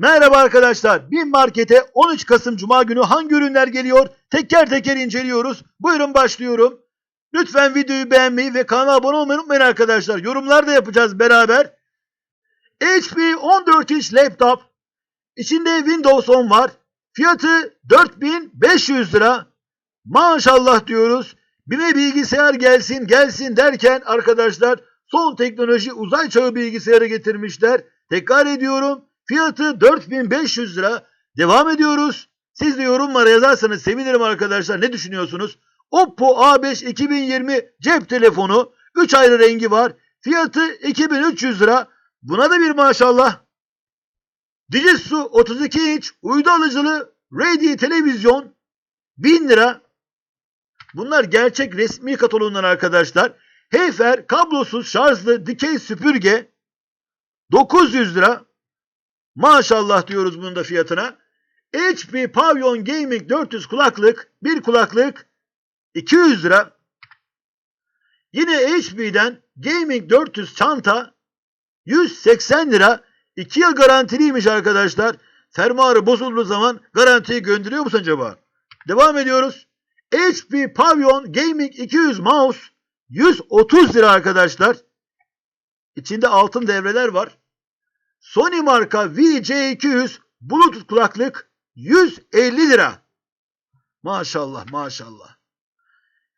Merhaba arkadaşlar. Bin Market'e 13 Kasım Cuma günü hangi ürünler geliyor? Teker teker inceliyoruz. Buyurun başlıyorum. Lütfen videoyu beğenmeyi ve kanala abone olmayı unutmayın arkadaşlar. Yorumlar da yapacağız beraber. HP 14 inç laptop. İçinde Windows 10 var. Fiyatı 4500 lira. Maşallah diyoruz. BİM'e bilgisayar gelsin gelsin derken arkadaşlar son teknoloji uzay çağı bilgisayarı getirmişler. Tekrar ediyorum. Fiyatı 4500 lira. Devam ediyoruz. Siz de yorumlara yazarsanız sevinirim arkadaşlar. Ne düşünüyorsunuz? Oppo A5 2020 cep telefonu. 3 ayrı rengi var. Fiyatı 2300 lira. Buna da bir maşallah. Digisu 32 inç uydu alıcılı Radio televizyon 1000 lira. Bunlar gerçek resmi kataloğundan arkadaşlar. Heyfer kablosuz şarjlı dikey süpürge 900 lira. Maşallah diyoruz bunun da fiyatına. HP Pavilion Gaming 400 kulaklık, bir kulaklık 200 lira. Yine HP'den Gaming 400 çanta 180 lira. 2 yıl garantiliymiş arkadaşlar. Fermuarı bozulduğu zaman garantiyi gönderiyor musun acaba? Devam ediyoruz. HP Pavilion Gaming 200 mouse 130 lira arkadaşlar. İçinde altın devreler var. Sony marka VC200 Bluetooth kulaklık 150 lira. Maşallah maşallah.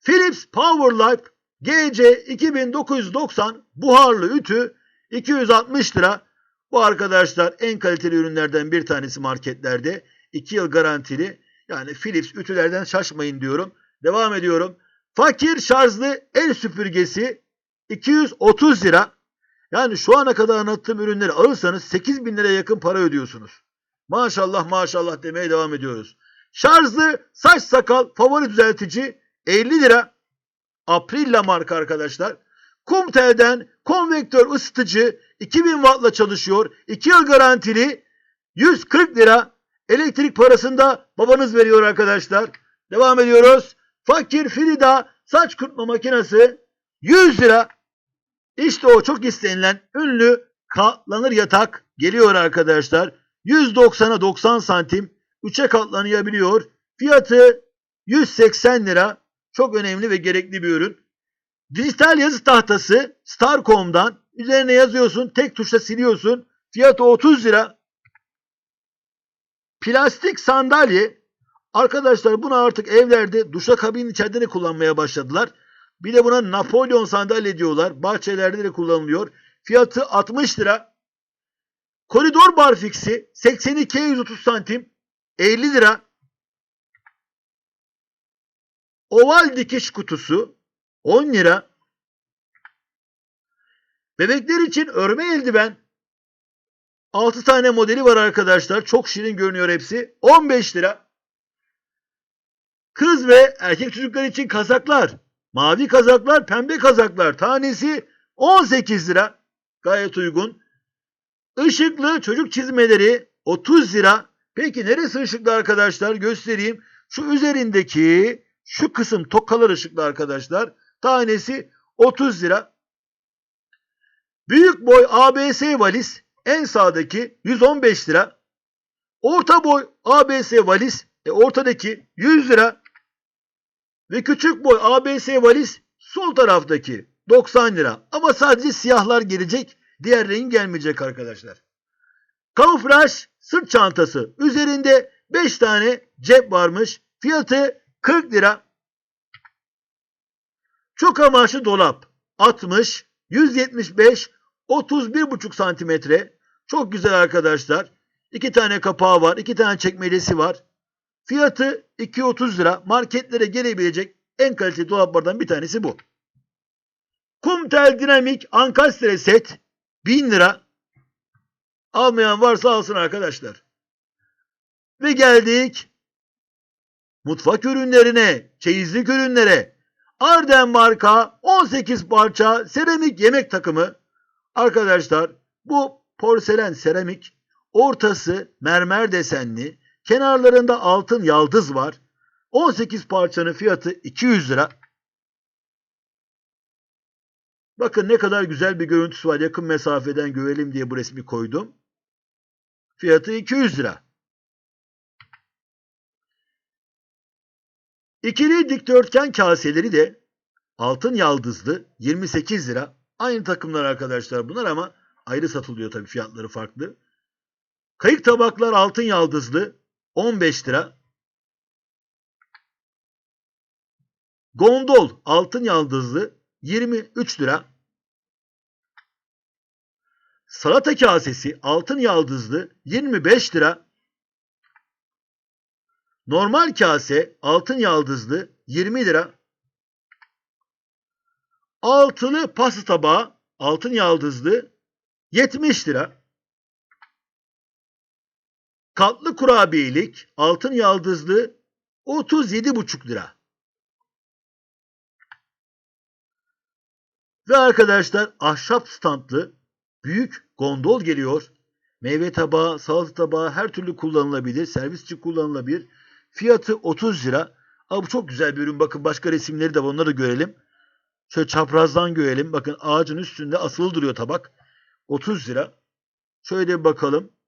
Philips Powerlife GC 2990 buharlı ütü 260 lira. Bu arkadaşlar en kaliteli ürünlerden bir tanesi marketlerde. 2 yıl garantili. Yani Philips ütülerden şaşmayın diyorum. Devam ediyorum. Fakir şarjlı el süpürgesi 230 lira. Yani şu ana kadar anlattığım ürünleri alırsanız 8 bin liraya yakın para ödüyorsunuz. Maşallah maşallah demeye devam ediyoruz. Şarjlı saç sakal favori düzeltici 50 lira. Aprilla marka arkadaşlar. Kumtel'den konvektör ısıtıcı 2000 wattla çalışıyor. 2 yıl garantili 140 lira. Elektrik parasında babanız veriyor arkadaşlar. Devam ediyoruz. Fakir Frida saç kurutma makinesi 100 lira. İşte o çok istenilen ünlü katlanır yatak geliyor arkadaşlar. 190'a 90 santim 3'e katlanabiliyor. Fiyatı 180 lira. Çok önemli ve gerekli bir ürün. Dijital yazı tahtası Starcom'dan üzerine yazıyorsun tek tuşla siliyorsun. Fiyatı 30 lira. Plastik sandalye. Arkadaşlar bunu artık evlerde duşakabinin içeride de kullanmaya başladılar. Bir de buna Napolyon sandalye diyorlar. Bahçelerde de kullanılıyor. Fiyatı 60 lira. Koridor barfiksi 82 130 santim 50 lira. Oval dikiş kutusu 10 lira. Bebekler için örme eldiven 6 tane modeli var arkadaşlar. Çok şirin görünüyor hepsi. 15 lira. Kız ve erkek çocuklar için kazaklar. Mavi kazaklar, pembe kazaklar. Tanesi 18 lira. Gayet uygun. Işıklı çocuk çizmeleri 30 lira. Peki neresi ışıklı arkadaşlar? Göstereyim. Şu üzerindeki şu kısım tokalar ışıklı arkadaşlar. Tanesi 30 lira. Büyük boy ABS valiz en sağdaki 115 lira. Orta boy ABS valiz e, ortadaki 100 lira. Ve küçük boy ABS valiz sol taraftaki 90 lira. Ama sadece siyahlar gelecek. Diğer renk gelmeyecek arkadaşlar. Kamuflaj sırt çantası. Üzerinde 5 tane cep varmış. Fiyatı 40 lira. Çok amaçlı dolap. 60, 175, 31,5 santimetre. Çok güzel arkadaşlar. İki tane kapağı var. iki tane çekmecesi var. Fiyatı 230 lira. Marketlere gelebilecek en kaliteli dolaplardan bir tanesi bu. Kumtel Dinamik Ankastre set 1000 lira. Almayan varsa alsın arkadaşlar. Ve geldik mutfak ürünlerine, çeyizlik ürünlere. Arden marka 18 parça seramik yemek takımı. Arkadaşlar bu porselen seramik ortası mermer desenli kenarlarında altın yaldız var. 18 parçanın fiyatı 200 lira. Bakın ne kadar güzel bir görüntüsü var. Yakın mesafeden görelim diye bu resmi koydum. Fiyatı 200 lira. İkili dikdörtgen kaseleri de altın yaldızlı 28 lira. Aynı takımlar arkadaşlar bunlar ama ayrı satılıyor tabii fiyatları farklı. Kayık tabaklar altın yaldızlı 15 lira. Gondol altın yaldızlı 23 lira. Salata kasesi altın yaldızlı 25 lira. Normal kase altın yaldızlı 20 lira. Altılı pasta tabağı altın yaldızlı 70 lira. Katlı kurabiyelik altın yaldızlı 37,5 lira. Ve arkadaşlar ahşap standlı büyük gondol geliyor. Meyve tabağı, salata tabağı her türlü kullanılabilir. Servis için kullanılabilir. Fiyatı 30 lira. Ama bu çok güzel bir ürün. Bakın başka resimleri de var. Onları da görelim. Şöyle çaprazdan görelim. Bakın ağacın üstünde asılı duruyor tabak. 30 lira. Şöyle bir bakalım.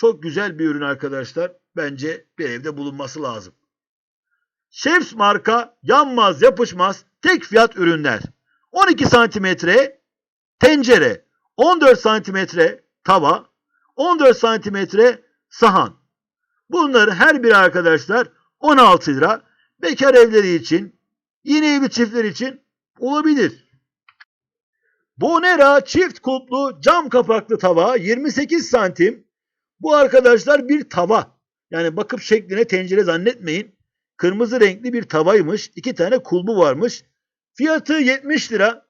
Çok güzel bir ürün arkadaşlar. Bence bir evde bulunması lazım. Chefs marka yanmaz yapışmaz tek fiyat ürünler. 12 santimetre tencere, 14 santimetre tava, 14 santimetre sahan. Bunların her biri arkadaşlar 16 lira. Bekar evleri için, yeni evli çiftler için olabilir. Bonera çift kulplu cam kapaklı tava 28 santim. Bu arkadaşlar bir tava. Yani bakıp şekline tencere zannetmeyin. Kırmızı renkli bir tavaymış. İki tane kulbu varmış. Fiyatı 70 lira.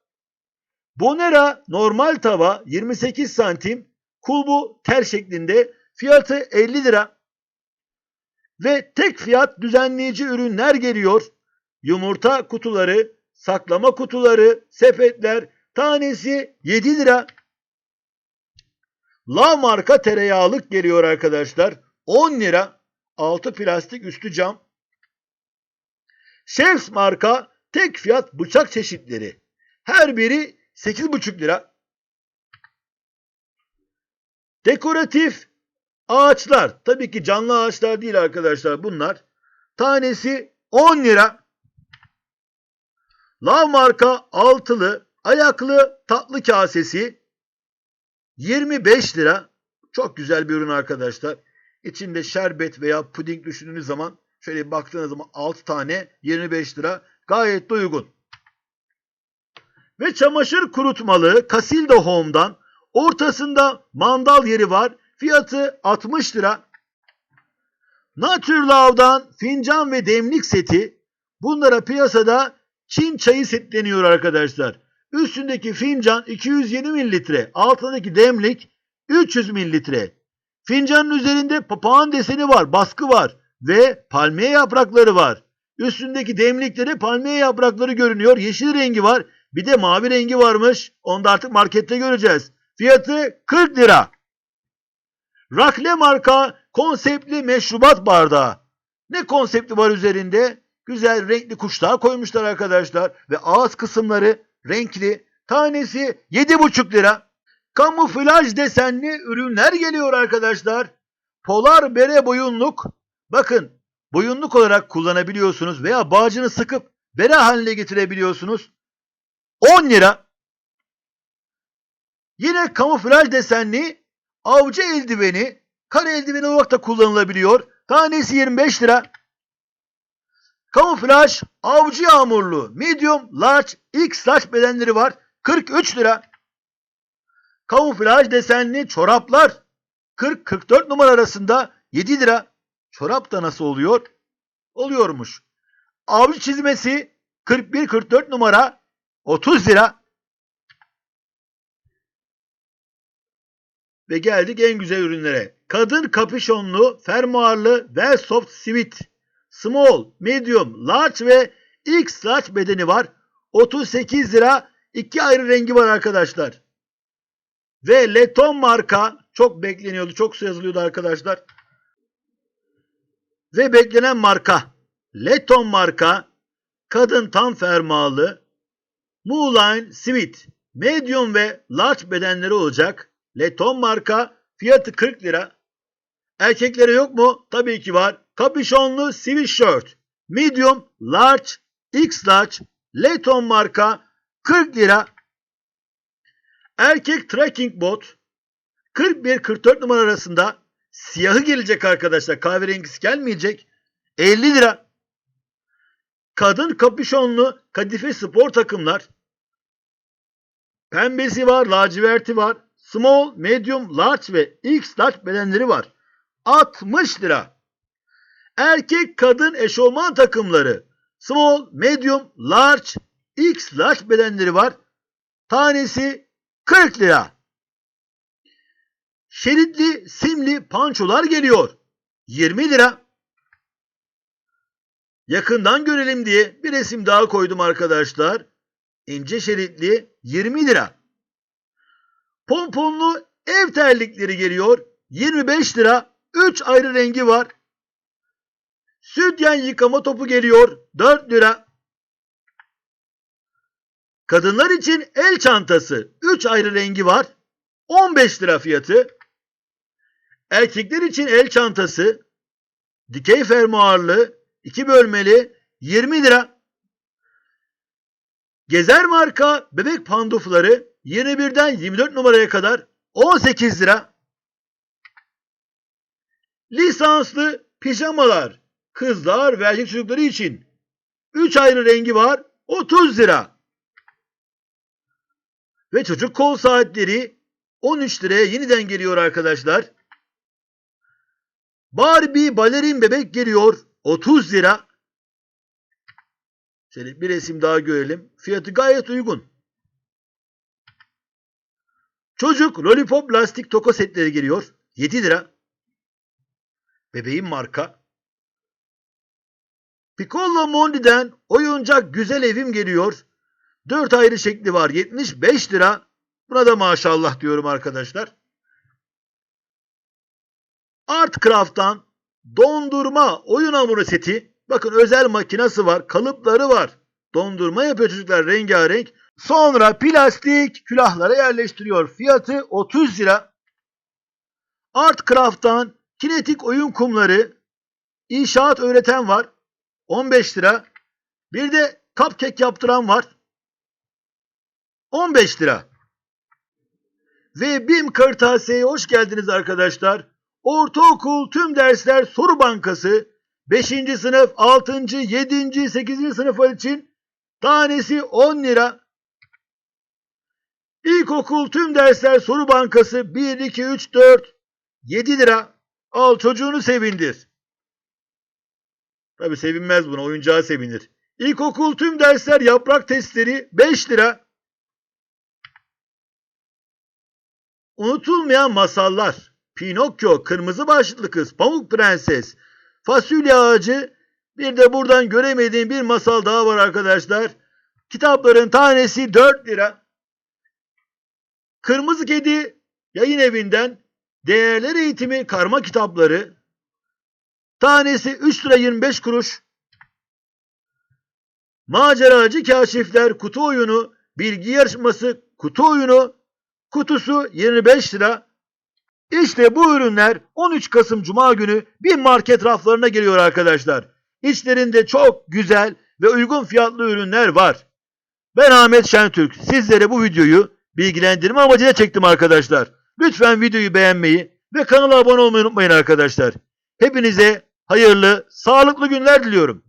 Bonera normal tava 28 santim. Kulbu tel şeklinde. Fiyatı 50 lira. Ve tek fiyat düzenleyici ürünler geliyor. Yumurta kutuları, saklama kutuları, sepetler tanesi 7 lira. La marka tereyağlık geliyor arkadaşlar. 10 lira. Altı plastik üstü cam. Chefs marka tek fiyat bıçak çeşitleri. Her biri 8,5 lira. Dekoratif ağaçlar. Tabii ki canlı ağaçlar değil arkadaşlar bunlar. Tanesi 10 lira. Lav marka altılı ayaklı tatlı kasesi 25 lira. Çok güzel bir ürün arkadaşlar. İçinde şerbet veya puding düşündüğünüz zaman şöyle baktığınız zaman 6 tane 25 lira gayet de uygun. Ve çamaşır kurutmalı Casilda Home'dan ortasında mandal yeri var. Fiyatı 60 lira. Naturlov'dan fincan ve demlik seti. Bunlara piyasada Çin çayı set deniyor arkadaşlar. Üstündeki fincan 220 mililitre. Altındaki demlik 300 mililitre. Fincanın üzerinde papağan deseni var. Baskı var. Ve palmiye yaprakları var. Üstündeki demlikleri palmiye yaprakları görünüyor. Yeşil rengi var. Bir de mavi rengi varmış. Onu da artık markette göreceğiz. Fiyatı 40 lira. Rakle marka konseptli meşrubat bardağı. Ne konsepti var üzerinde? Güzel renkli kuşlar koymuşlar arkadaşlar. Ve ağız kısımları renkli. Tanesi 7,5 lira. Kamuflaj desenli ürünler geliyor arkadaşlar. Polar bere boyunluk. Bakın boyunluk olarak kullanabiliyorsunuz veya bağcını sıkıp bere haline getirebiliyorsunuz. 10 lira. Yine kamuflaj desenli avcı eldiveni, kare eldiveni olarak da kullanılabiliyor. Tanesi 25 lira. Kamuflaj avcı yağmurlu medium large x large bedenleri var. 43 lira. Kamuflaj desenli çoraplar 40-44 numara arasında 7 lira. Çorap da nasıl oluyor? Oluyormuş. Avcı çizmesi 41-44 numara 30 lira. Ve geldik en güzel ürünlere. Kadın kapüşonlu, fermuarlı ve soft sweat. Small, medium, large ve X large bedeni var. 38 lira. İki ayrı rengi var arkadaşlar. Ve Leton marka çok bekleniyordu. Çok su yazılıyordu arkadaşlar. Ve beklenen marka. Leton marka kadın tam fermuarlı Mooline Sweet medium ve large bedenleri olacak. Leton marka fiyatı 40 lira. Erkeklere yok mu? Tabii ki var. Kapüşonlu sweatshirt. Medium, large, x large, Layton marka 40 lira. Erkek trekking bot 41-44 numara arasında siyahı gelecek arkadaşlar. Kahverengisi gelmeyecek. 50 lira. Kadın kapüşonlu kadife spor takımlar. Pembesi var, laciverti var. Small, medium, large ve X large bedenleri var. 60 lira. Erkek kadın eşofman takımları. Small, medium, large, X large bedenleri var. Tanesi 40 lira. Şeritli simli pançolar geliyor. 20 lira. Yakından görelim diye bir resim daha koydum arkadaşlar. İnce şeritli 20 lira. Pomponlu ev terlikleri geliyor. 25 lira. 3 ayrı rengi var. Sütyen yıkama topu geliyor. 4 lira. Kadınlar için el çantası. 3 ayrı rengi var. 15 lira fiyatı. Erkekler için el çantası. Dikey fermuarlı. 2 bölmeli. 20 lira. Gezer marka bebek pandufları 21'den 24 numaraya kadar 18 lira. Lisanslı pijamalar kızlar ve erkek çocukları için 3 ayrı rengi var 30 lira. Ve çocuk kol saatleri 13 liraya yeniden geliyor arkadaşlar. Barbie balerin bebek geliyor 30 lira. Şöyle bir resim daha görelim. Fiyatı gayet uygun. Çocuk lollipop lastik toka setleri geliyor. 7 lira. Bebeğin marka. Piccolo Mondi'den oyuncak güzel evim geliyor. 4 ayrı şekli var. 75 lira. Buna da maşallah diyorum arkadaşlar. Artcraft'tan dondurma oyun hamuru seti. Bakın özel makinası var. Kalıpları var. Dondurma yapıyor çocuklar rengarenk. Sonra plastik külahlara yerleştiriyor. Fiyatı 30 lira. Artcraft'tan kinetik oyun kumları. İnşaat öğreten var. 15 lira. Bir de cupcake yaptıran var. 15 lira. Ve BİM Kırtasiye'ye hoş geldiniz arkadaşlar. Ortaokul tüm dersler soru bankası 5. sınıf, 6. 7. 8. sınıflar için tanesi 10 lira. İlkokul tüm dersler soru bankası 1, 2, 3, 4, 7 lira. Al çocuğunu sevindir. Tabi sevinmez buna oyuncağı sevinir. İlkokul tüm dersler yaprak testleri 5 lira. Unutulmayan masallar. Pinokyo, Kırmızı Başlıklı Kız, Pamuk Prenses, Fasulye Ağacı, bir de buradan göremediğim bir masal daha var arkadaşlar. Kitapların tanesi 4 lira. Kırmızı Kedi yayın evinden Değerler Eğitimi karma kitapları. Tanesi 3 lira 25 kuruş. Maceracı Kaşifler kutu oyunu, bilgi yarışması kutu oyunu, kutusu 25 lira. İşte bu ürünler 13 Kasım Cuma günü bir market raflarına geliyor arkadaşlar. İçlerinde çok güzel ve uygun fiyatlı ürünler var. Ben Ahmet Şentürk. Sizlere bu videoyu bilgilendirme amacıyla çektim arkadaşlar. Lütfen videoyu beğenmeyi ve kanala abone olmayı unutmayın arkadaşlar. Hepinize hayırlı, sağlıklı günler diliyorum.